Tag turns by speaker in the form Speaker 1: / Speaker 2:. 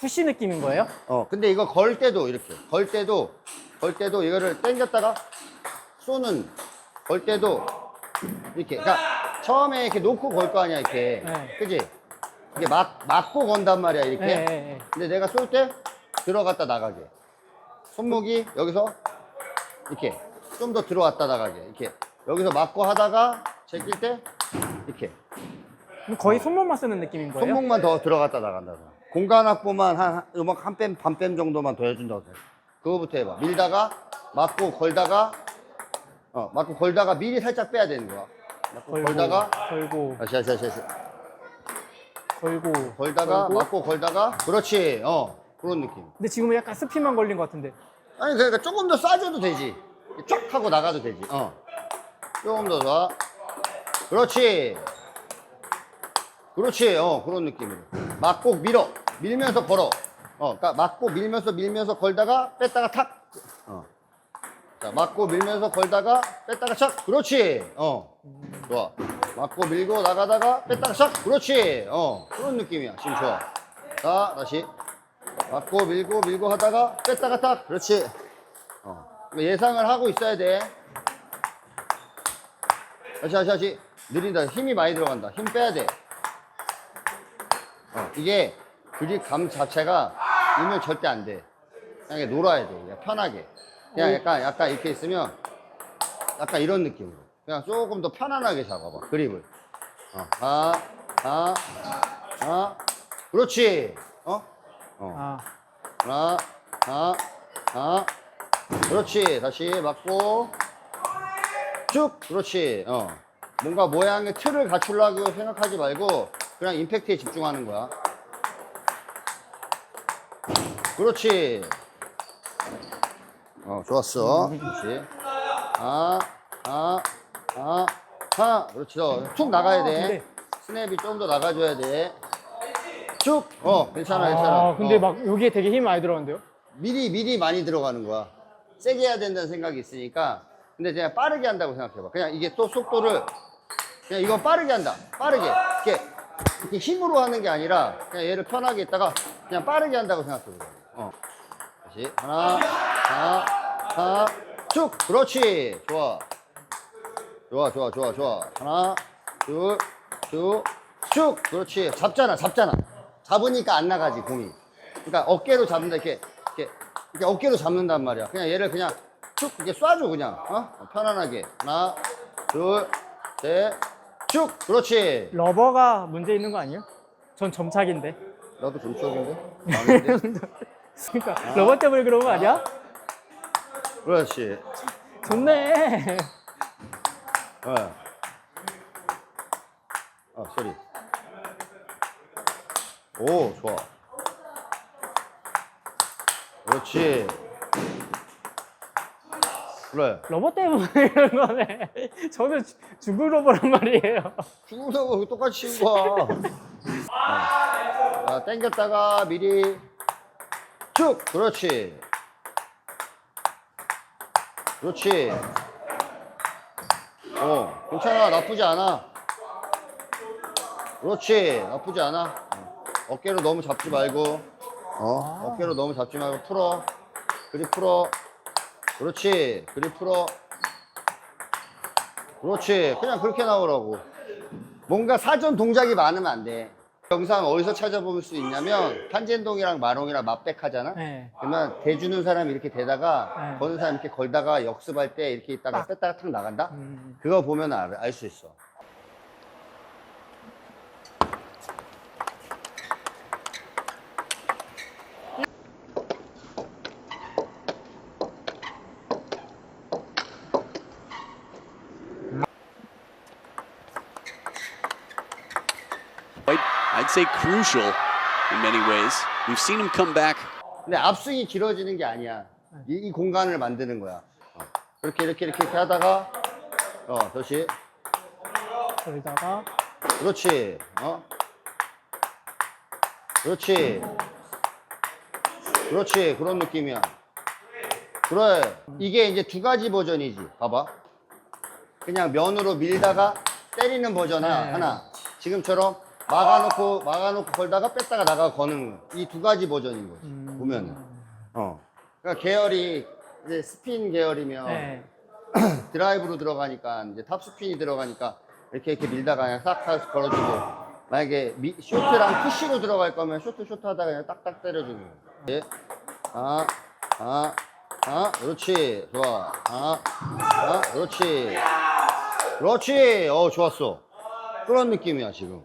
Speaker 1: 푸시 느낌인 거예요?
Speaker 2: 어, 근데 이거 걸 때도 이렇게, 걸 때도, 걸 때도 이거를 당겼다가 쏘는, 걸 때도 이렇게. 그러니까 처음에 이렇게 놓고 걸 거 아니야, 이렇게.
Speaker 1: 네.
Speaker 2: 그지? 이게 막, 맞고 건단 말이야, 이렇게.
Speaker 1: 네, 네, 네.
Speaker 2: 근데 내가 쏠 때 들어갔다 나가게. 손목이 여기서 이렇게 좀 더 들어왔다 나가게. 이렇게. 여기서 맞고 하다가 제낄 때 이렇게.
Speaker 1: 거의 손목만 쓰는 느낌인 거예요?
Speaker 2: 손목만 더 들어갔다 나간다. 공간 확보만 한, 한- 음악 한 뺨, 반 뺨 정도만 더 해준다고 돼. 그거부터 해봐. 밀다가, 맞고, 걸다가, 어, 맞고, 걸다가 미리 살짝 빼야 되는 거야. 맞고,
Speaker 1: 걸고,
Speaker 2: 걸다가,
Speaker 1: 걸고,
Speaker 2: 다시, 다시, 다시, 다시.
Speaker 1: 걸고,
Speaker 2: 걸다가,
Speaker 1: 걸고.
Speaker 2: 맞고, 걸다가, 그렇지. 어, 그런 느낌.
Speaker 1: 근데 지금은 약간 스피만 걸린 것 같은데.
Speaker 2: 아니, 그러니까 조금 더 쏴줘도 되지. 쫙 하고 나가도 되지. 어. 조금 더 쏴. 그렇지. 그렇지. 어, 그런 느낌으로. 맞고 밀어. 밀면서 걸어. 어, 그러니까 맞고 밀면서 밀면서 걸다가 뺐다가 탁. 어. 자, 맞고 밀면서 걸다가 뺐다가 착. 그렇지. 어. 좋아. 맞고 밀고 나가다가 뺐다가 착. 그렇지. 어. 그런 느낌이야. 지금 좋아. 자, 다시. 맞고 밀고 밀고 하다가 뺐다가 탁. 그렇지. 어. 예상을 하고 있어야 돼. 다시, 다시, 다시. 느린다. 힘이 많이 들어간다. 힘 빼야 돼. 어, 이게 그립감 자체가 이면 절대 안 돼. 그냥 이렇게 놀아야 돼. 그냥 편하게. 그냥 약간, 약간 이렇게 있으면 약간 이런 느낌으로. 그냥 조금 더 편안하게 잡아봐. 그립을. 어, 아, 아, 아. 그렇지. 어? 어.
Speaker 1: 아,
Speaker 2: 하나, 하나, 하나. 그렇지. 다시 맞고. 쭉. 그렇지. 어. 뭔가 모양의 틀을 갖추려고 생각하지 말고 그냥 임팩트에 집중하는 거야. 그렇지. 어, 좋았어. 그렇지. 아, 아, 아, 하. 그렇지. 너툭 나가야 돼.
Speaker 1: 근데-
Speaker 2: 스냅이 좀 더 나가줘야 돼. 쭉. 어, 괜찮아, 괜찮아.
Speaker 1: 아, 근데
Speaker 2: 어.
Speaker 1: 막 여기에 되게 힘이 많이 들어간대요.
Speaker 2: 미리 미리 많이 들어가는 거야. 세게 해야 된다는 생각이 있으니까. 근데 그냥 빠르게 한다고 생각해봐. 그냥 이게 또 속도를 그냥 이건 빠르게 한다. 빠르게 이렇게 이렇게 힘으로 하는 게 아니라 그냥 얘를 편하게 있다가 그냥 빠르게 한다고 생각해봐. 어. 다시 하나, 하나, 하나, 쭉. 그렇지. 좋아. 좋아, 좋아, 좋아, 좋아. 하나, 둘, 쭉, 쭉. 그렇지. 잡잖아, 잡잖아. 잡으니까 안 나가지 공이. 그러니까 어깨로 잡는다 이렇게 이렇게 이렇게 어깨로 잡는단 말이야. 그냥 얘를 그냥 쭉 이렇게 쏴줘 그냥 어 편안하게 하나 둘 셋 쭉 그렇지.
Speaker 1: 러버가 문제 있는 거 아니에요? 전 점착인데.
Speaker 2: 나도 점수인데 아닌데
Speaker 1: 그러니까 러버 때문에 그런 거 아니야?
Speaker 2: 그렇지.
Speaker 1: 좋네.
Speaker 2: 어. 어 소리. 오 좋아. 그렇지. 그래.
Speaker 1: 러버 때문에 이런 거네. 저는 주- 중국 러버란 말이에요.
Speaker 2: 중국하고 똑같이 치는 거야. 어. 자, 당겼다가 미리 쭉. 그렇지. 그렇지. 어, 괜찮아. 나쁘지 않아. 그렇지. 나쁘지 않아. 어. 어깨로 너무 잡지 말고. 어, 어깨로 너무 잡지 말고 풀어. 그립 풀어. 그렇지. 그립 풀어. 그렇지. 그냥 그렇게 나오라고. 뭔가 사전 동작이 많으면 안 돼. 영상 어디서 찾아볼 수 있냐면 탄젠동이랑 마롱이랑 맞백하잖아.
Speaker 1: 네.
Speaker 2: 그러면 대주는 사람이 이렇게 대다가
Speaker 1: 네.
Speaker 2: 거는 사람 이렇게 걸다가 역습할 때 이렇게 있다가
Speaker 1: 딱.
Speaker 2: 뺐다가 탁 나간다.
Speaker 1: 음.
Speaker 2: 그거 보면 알 수 있어.
Speaker 3: Quite, I'd say crucial in many ways. We've seen him come back
Speaker 2: 근데 압승이 길어지는 게 아니야. 이, 이 공간을 만드는 거야. 어. 이렇게 이렇게 이렇게 이렇게 하다가 어, 다시
Speaker 1: 그러다가
Speaker 2: 그렇지. 어? 그렇지. 그렇지. 그런 느낌이야. 그래. 이게 이제 두 가지 버전이지. 봐봐. 그냥 면으로 밀다가 때리는 버전 하나.
Speaker 1: 네.
Speaker 2: 하나. 지금처럼 막아놓고 막아놓고 걸다가 뺐다가 나가 거는 이 두 가지 버전인 거지
Speaker 1: 음.
Speaker 2: 보면은. 어. 그러니까 계열이 이제 스핀 계열이면
Speaker 1: 네.
Speaker 2: 드라이브로 들어가니까 이제 탑 스핀이 들어가니까 이렇게 이렇게 밀다가 그냥 싹 하고 걸어주고 만약에 미, 쇼트랑 푸시로 들어갈 거면 쇼트 쇼트 하다가 그냥 딱딱 때려주는 거야 예. 아, 아, 아, 그렇지. 좋아. 아, 아, 그렇지. 그렇지. 어 좋았어. 그런 느낌이야 지금